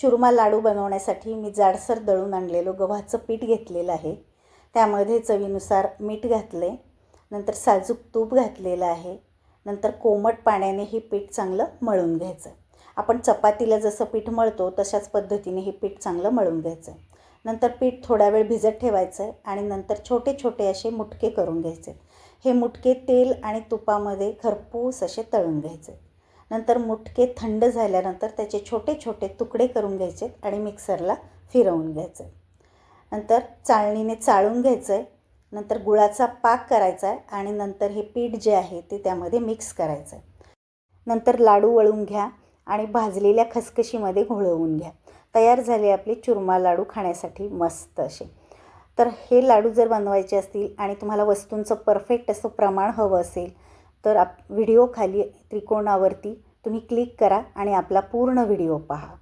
चुरमा लाडू बनवण्यासाठी मी जाडसर दळून आणलेलं गव्हाचं पीठ घेतलेलं आहे. त्यामध्ये चवीनुसार मीठ घातले नंतर साजूक तूप घातलेलं आहे नंतर कोमट पाण्याने हे पीठ चांगलं मळून घ्यायचं. आपण चपातीला जसं पीठ मळतो तशाच पद्धतीने हे पीठ चांगलं मळून घ्यायचं. नंतर पीठ थोडा वेळ भिजत ठेवायचं आहे आणि नंतर छोटे छोटे असे मुटके करून घ्यायचे. हे मुटके तेल आणि तुपामध्ये खरपूस असे तळून घ्यायचे. नंतर मुटके थंड झाल्यानंतर त्याचे छोटे छोटे तुकडे करून घ्यायचे आणि मिक्सरला फिरवून घ्यायचे. नंतर चाळणीने चाळून घ्यायचं. आहे नंतर गुळाचा पाक करायचा आहे आणि नंतर हे पीठ जे आहे ते त्यामध्ये मिक्स करायचं आहे. नंतर लाडू वळून घ्या आणि भाजलेल्या खसखशीमध्ये घोळवून घ्या. तयार झाले आपले चुरमा लाडू खाण्यासाठी मस्त असे. तर हे लाडू जर बनवायचे असतील आणि तुम्हाला वस्तूंचं परफेक्ट असं प्रमाण हवं असेल तर आप व्हिडिओ खाली त्रिकोणावरती तुम्ही क्लिक करा आणि आपला पूर्ण व्हिडिओ पहा.